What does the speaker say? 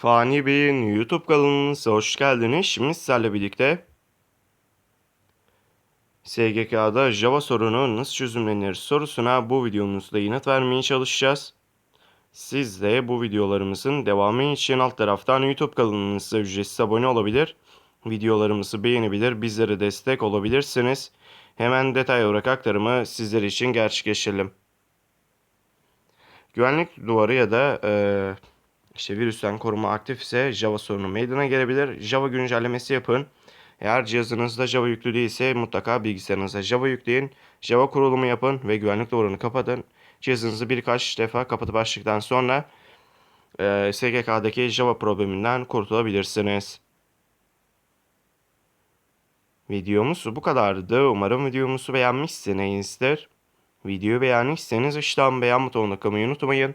Fani Bey'in YouTube kanalınıza hoş geldiniz. Şimdi sizlerle birlikte SGK'da Java sorunu nasıl çözümlenir sorusuna bu videomuzda yanıt vermeye çalışacağız. Siz de bu videolarımızın devamı için alt taraftan YouTube kanalımıza ücretsiz abone olabilir. Videolarımızı beğenebilir, bizlere destek olabilirsiniz. Hemen detay olarak aktarımı sizler için gerçekleştirelim. Güvenlik duvarı ya da eee işte virüsten koruma aktif ise Java sorunu meydana gelebilir. Java güncellemesi yapın. Eğer cihazınızda Java yüklü değilse mutlaka bilgisayarınıza Java yükleyin. Java kurulumu yapın ve güvenlik duvarını kapatın. Cihazınızı birkaç defa kapatıp açtıktan sonra e, SGK'daki Java probleminden kurtulabilirsiniz. Videomuz bu kadardı. Umarım videomuzu beğenmişsinizdir. Videoyu beğendiyseniz aşağıdan beğen butonuna tıklamayı unutmayın.